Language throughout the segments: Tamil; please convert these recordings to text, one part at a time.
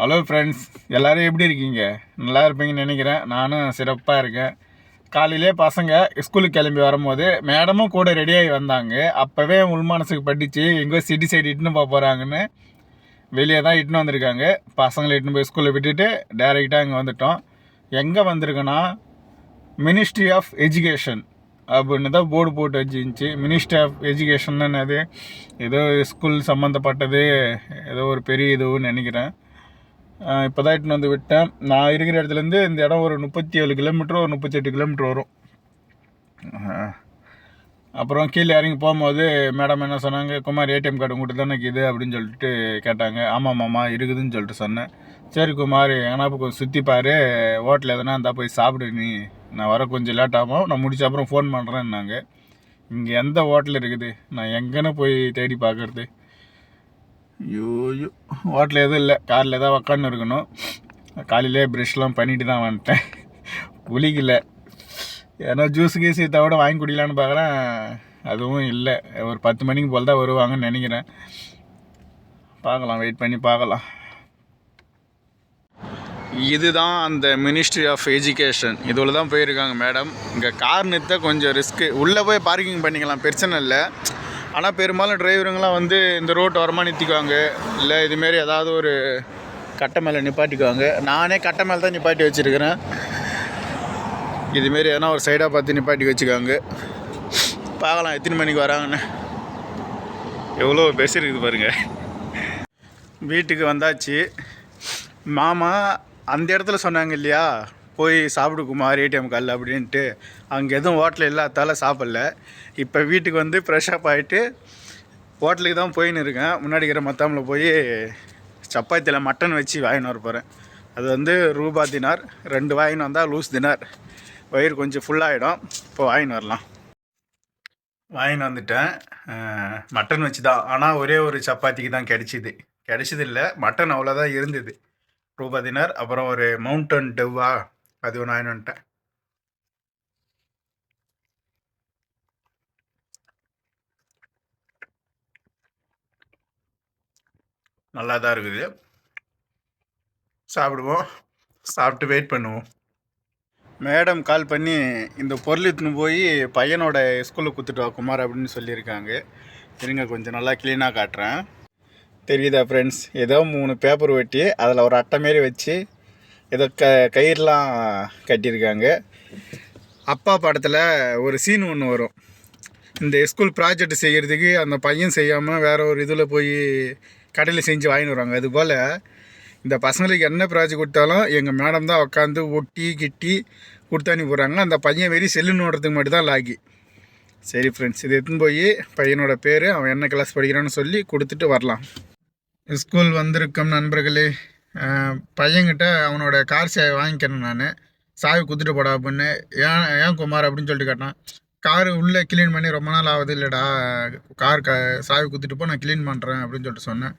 ஹலோ ஃப்ரெண்ட்ஸ் எல்லோரும் எப்படி இருக்கீங்க? நல்லா இருப்பீங்கன்னு நினைக்கிறேன். நானும் சிறப்பாக இருக்கேன். காலையிலே பசங்க ஸ்கூலுக்கு கிளம்பி வரும்போது மேடமும் கூட ரெடியாகி வந்தாங்க. அப்போவே உள் மனசுக்கு பட்டுச்சு. எங்கோ சிட்டி சைடு இட்டுன்னு போக போகிறாங்கன்னு வெளியே தான் இட்டுன்னு வந்திருக்காங்க. பசங்களை இட்டுன்னு போய் ஸ்கூலில் விட்டுட்டு டேரெக்டாக இங்கே வந்துட்டோம். எங்கே வந்திருக்கோன்னா மினிஸ்ட்ரி ஆஃப் எஜுகேஷன் அப்படின்னு தான் போர்டு போட்டு வச்சுருந்துச்சு. மினிஸ்ட்ரி ஆஃப் எஜுகேஷன் அது ஏதோ ஸ்கூல் சம்மந்தப்பட்டது ஏதோ ஒரு பெரிய இதுன்னு நினைக்கிறேன். இப்போ தான் இட்டுன்னு வந்து விட்டேன். நான் இருக்கிற இடத்துலேருந்து இந்த இடம் ஒரு முப்பத்தி ஏழு கிலோமீட்டர் ஒரு முப்பத்தெட்டு கிலோமீட்டர் வரும். அப்புறம் கீழே இறங்கி போகும்போது மேடம் என்ன சொன்னாங்க குமார் ஏடிஎம் கார்டு உங்கள்கிட்ட தானே இருக்குது? அப்படின்னு சொல்லிட்டு கேட்டாங்க. ஆமாம் மாமா இருக்குதுன்னு சொல்லிட்டு சொன்னேன். சரி குமார் எங்கன்னா இப்போ கொஞ்சம் சுற்றி பாரு. ஹோட்டல் எதனா இருந்தால் போய் சாப்பிடு நீ. நான் வர கொஞ்சம் லேட் ஆகும். நான் முடிச்ச அப்புறம் ஃபோன் பண்ணுறேன்னாங்க இங்கே எந்த ஹோட்டல் இருக்குது? நான் எங்கேன்னு போய் தேடி பார்க்குறது ஐயோ ஹோட்டலில் ஹோட்டல் எதுவும் இல்லை. காரில் தான் உக்காந்து இருக்கணும். காலையிலே ப்ரெஷ்லாம் பண்ணிட்டு தான் வந்துட்டேன். குளிக்கல. ஏன்னா ஜூஸ் கீஸ் விட வாங்கி குடிக்கலான்னு பார்க்குறேன். அதுவும் இல்லை. ஒரு பத்து மணிக்கு போல் தான் வருவாங்கன்னு நினைக்கிறேன். பார்க்கலாம். வெயிட் பண்ணி பார்க்கலாம். இதுதான் அந்த மினிஸ்ட்ரி ஆஃப் எஜுகேஷன் இதில் தான் போயிருக்காங்க மேடம் இங்கே கார் நிறுத்த கொஞ்சம் ரிஸ்க்கு உள்ளே போய் பார்க்கிங் பண்ணிக்கலாம். பிரச்சனை இல்லை. ஆனால் பெரும்பாலும் டிரைவருங்களாம் வந்து இந்த ரோட்டு ஓரமாக நிறுத்திக்குவாங்க இல்லை இதுமாரி ஏதாவது ஒரு கட்டை மேலே நிப்பாட்டிக்குவாங்க. நானே கட்டை மேலே தான் நிப்பாட்டி வச்சுருக்கிறேன். இதுமாரி எதனா ஒரு சைடாக பார்த்து நிப்பாட்டி வச்சுக்காங்க பார்க்கலாம் எத்தனை மணிக்கு வராங்கன்னு. எவ்வளோ பேசியிருக்குது இருக்குது பாருங்கள் வீட்டுக்கு வந்தாச்சு. மாமா அந்த இடத்துல சொன்னாங்க இல்லையா? போய் சாப்பிடு குமார் ஏடிஎம் கால் அப்படின்ட்டு. அங்கே எதுவும் ஹோட்டல் இல்லாதால சாப்பிடல. இப்போ வீட்டுக்கு வந்து ஃப்ரெஷ் அப் ஆகிட்டு ஹோட்டலுக்கு தான் போயின்னு இருக்கேன். முன்னாடி இருக்கிற மத்தாமில் போய் சப்பாத்தியில் மட்டன் வச்சு வாங்கின்னு வர போகிறேன் அது வந்து ரூபா தினார். ரெண்டு வாங்கின்னு வந்தால் லூஸ் தினார். வயிறு கொஞ்சம் ஃபுல்லாகிடும் இப்போ வாங்கின்னு வரலாம். வாங்கின்னு வந்துட்டேன். மட்டன் வச்சு தான். ஆனால் ஒரே ஒரு சப்பாத்திக்கு தான் கிடச்சிது. கிடைச்சது இல்லை மட்டன் அவ்வளோதான் இருந்தது. ரூபா தினார். அப்புறம் ஒரு மவுண்டன் டெவ்வா அது நான் வாங்கிட்டு நல்லா தான் இருக்குது. சாப்பிடுவோம். சாப்பிட்டு வெயிட் பண்ணுவோம். மேடம் கால் பண்ணி இந்த பொருள் எடுத்துன்னு போய் பையனோட ஸ்கூலுக்கு கொடுத்துட்டு வா குமார் அப்படின்னு சொல்லியிருக்காங்க. இருங்க கொஞ்சம் நல்லா க்ளீனாக காட்டுறேன். தெரியுதா ஃப்ரெண்ட்ஸ் ஏதோ மூணு பேப்பர் வெட்டி அதில் ஒரு அட்டை மாரி வச்சு ஏதோ க கயிறுலாம் கட்டியிருக்காங்க. அப்பா படத்தில் ஒரு சீன் ஒன்று வரும். இந்த ஸ்கூல் ப்ராஜெக்ட் செய்கிறதுக்கு அந்த பையன் செய்யாமல் வேற ஒரு இதில் போய் கடையில் செஞ்சு வாங்கிட்டு வருவாங்க. அதுபோல் இந்த பசங்களுக்கு என்ன ப்ராஜெக்ட் கொடுத்தாலும் எங்கள் மேடம் தான் உட்காந்து ஒட்டி கிட்டி கொடுத்து அனுப்பி போகிறாங்க அந்த பையன் வெறி செல்லு நோடுறதுக்கு மட்டும் தான் லாகி சரி ஃப்ரெண்ட்ஸ் இது எடுத்துன்னு போய் பையனோட பேர் அவன் என்ன கிளாஸ் படிக்கிறான்னு சொல்லி கொடுத்துட்டு வரலாம். ஸ்கூல் வந்திருக்கோம் நண்பர்களே. பையன்கிட்ட அவனோட கார் சேவை வாங்கிக்கணும் நான். சாவி குத்துட்டு போடா அப்படின்னு ஏன் ஏன் குமார் அப்படின்னு சொல்லிட்டு கேட்டான். கார் உள்ளே க்ளீன் பண்ணி ரொம்ப நாள் ஆகுது இல்லைடா. கார் க சாவி குத்துட்டு போ நான் க்ளீன் பண்ணுறேன் அப்படின்னு சொல்லிட்டு சொன்னேன்.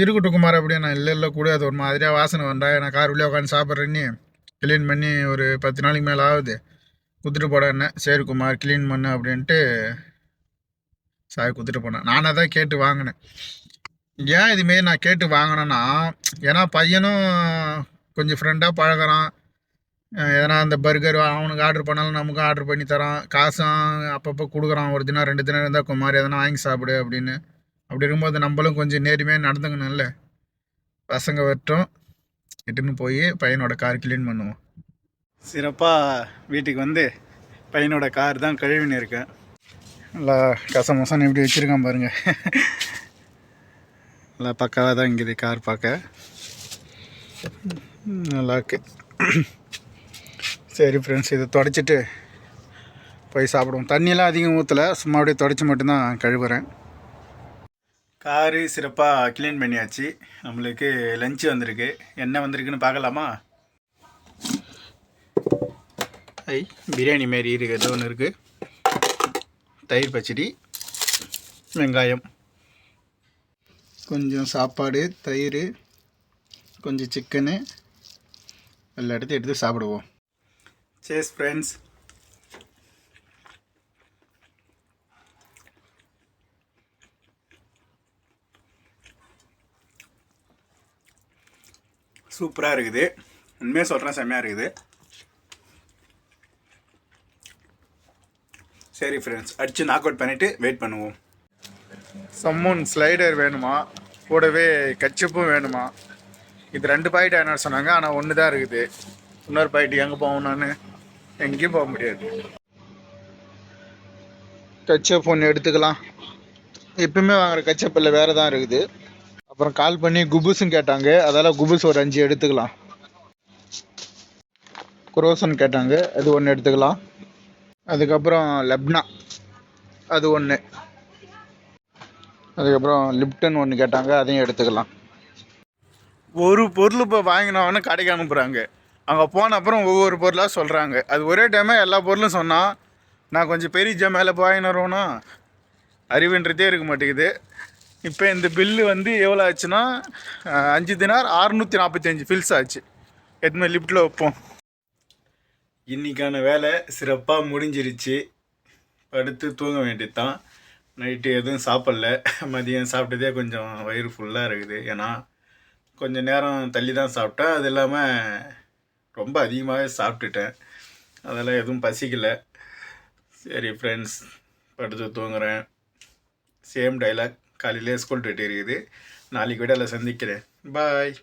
இருக்கட்டும் குமார் அப்படியே நான் இல்லை இல்லை கூட அது ஒரு மாதிரியாக வாசனை வந்தா நான் கார் உள்ளே உட்காந்து சாப்பிட்றேன்னு க்ளீன் பண்ணி ஒரு பத்து நாளைக்கு மேலே ஆகுது. குத்துட்டு போட என்ன. சரி குமார் க்ளீன் பண்ணு அப்படின்ட்டு சாவி குத்துட்டு போனேன். நானாக தான் கேட்டு வாங்கினேன். ஏன் இதுமாரி நான் கேட்டு வாங்கினேன்னா ஏன்னா பையனும் கொஞ்சம் ஃப்ரெண்டாக பழகுறான். எதனா அந்த பர்கர் அவனுக்கு ஆர்டர் பண்ணாலும் நமக்கும் ஆர்டர் பண்ணி தரான். காசும் அப்பப்போ கொடுக்குறான். ஒரு தினம் ரெண்டு தினம் இருந்தால் குமார் எதனா வாங்கி சாப்பிடு அப்படின்னு. அப்படி இருக்கும்போது நம்மளும் கொஞ்சம் நேர்மையாக நடந்துக்கணும்ல. பசங்க வரட்டும். இட்டுன்னு போய் பையனோட கார் க்ளீன் பண்ணுவோம். சிறப்பாக வீட்டுக்கு வந்து பையனோட கார் தான் கழுவின்னு இருக்கேன். நல்லா கசமசன்னு எப்படி வச்சுருக்கான் பாருங்கள் நல்லா பக்காவாக தான் இங்கே கார் பார்க்க. நல்லாயிருக்கு நல்லா சரி ஃப்ரெண்ட்ஸ் இதை தொடச்சிட்டு போய் சாப்பிடுவோம். தண்ணியெல்லாம் அதிகம் ஊற்றலை சும்மா அப்படியே தொடச்சி மட்டும்தான் கழுவுறேன். காரு சிறப்பாக க்ளீன் பண்ணியாச்சு. நம்மளுக்கு லஞ்சு வந்திருக்கு. என்ன வந்திருக்குன்னு பார்க்கலாமா? ஐ பிரியாணி மாரி இருக்கு ஏதோ ஒன்று இருக்குது தயிர் பச்சடி வெங்காயம். கொஞ்சம் சாப்பாடு தயிர் கொஞ்சம் சிக்கனு எல்லா எடுத்து எடுத்து சாப்பிடுவோம். சேஸ் ஃப்ரெண்ட்ஸ் சூப்பராக இருக்குது. உண்மையாக சொல்கிறேன் செம்மையாக இருக்குது. சரி ஃப்ரெண்ட்ஸ் அடித்து நாக் அவுட் பண்ணிவிட்டு வெயிட் பண்ணுவோம். சம்மூன் ஸ்லைடர் வேணுமா? கூடவே கச்சப்பும் வேணுமா? இது ரெண்டு பாக்கெட் என்ன சொன்னாங்க? ஆனால் ஒன்று தான் இருக்குது. இன்னொரு பாக்கெட் எங்கே போவோம் நான்? எங்கேயும் போக முடியாது. கச்சப் ஒன்று எடுத்துக்கலாம். எப்பவுமே வாங்குற கச்சப்பில் வேறு தான் இருக்குது. அப்புறம் கால் பண்ணி குபுஸும் கேட்டாங்க. அதால் குபுஸ் ஒரு அஞ்சு எடுத்துக்கலாம். குரோசன் கேட்டாங்க. அது ஒன்று எடுத்துக்கலாம். அதுக்கப்புறம் லெப்னா. அது ஒன்று அதுக்கப்புறம் லிப்டன் ஒன்று கேட்டாங்க அதையும் எடுத்துக்கலாம். ஒரு பொருள் இப்போ வாங்கினவொன்னு கடைக்கு அனுப்புகிறாங்க அங்கே போன அப்புறம் ஒவ்வொரு பொருளாக சொல்கிறாங்க அது ஒரே டைமே எல்லா பொருளும் சொன்னால் நான் கொஞ்சம் பெரிய வாங்கின்னு வருவேனா அறிவுன்றதே இருக்க மாட்டேங்குது. இப்போ இந்த பில்லு வந்து எவ்வளோ ஆச்சுன்னா அஞ்சு தினார் அறுநூற்றி நாற்பத்தஞ்சு ஃபில்ஸ் ஆச்சு. எதுவுமே லிஃப்ட்டில் வைப்போம். இன்றைக்கான வேலை சிறப்பாக முடிஞ்சிருச்சு. படுத்து தூங்க வேண்டியது தான் நைட்டு எதுவும் சாப்பிடல. மதியம் சாப்பிட்டதே கொஞ்சம் வயிறு ஃபுல்லாக இருக்குது. ஏன்னா கொஞ்சம் நேரம் தள்ளி தான் சாப்பிட்டேன் அது இல்லாமல் ரொம்ப அதிகமாகவே சாப்பிட்டுட்டேன். அதெல்லாம் எதுவும் பசிக்கலை. சரி ஃப்ரெண்ட்ஸ் படுத்து தூங்குறேன். சேம் டைலாக் காலையிலே ஸ்கூல் டேட் இருக்குது. நாளைக்கு விட சந்திக்கிறேன். பாய்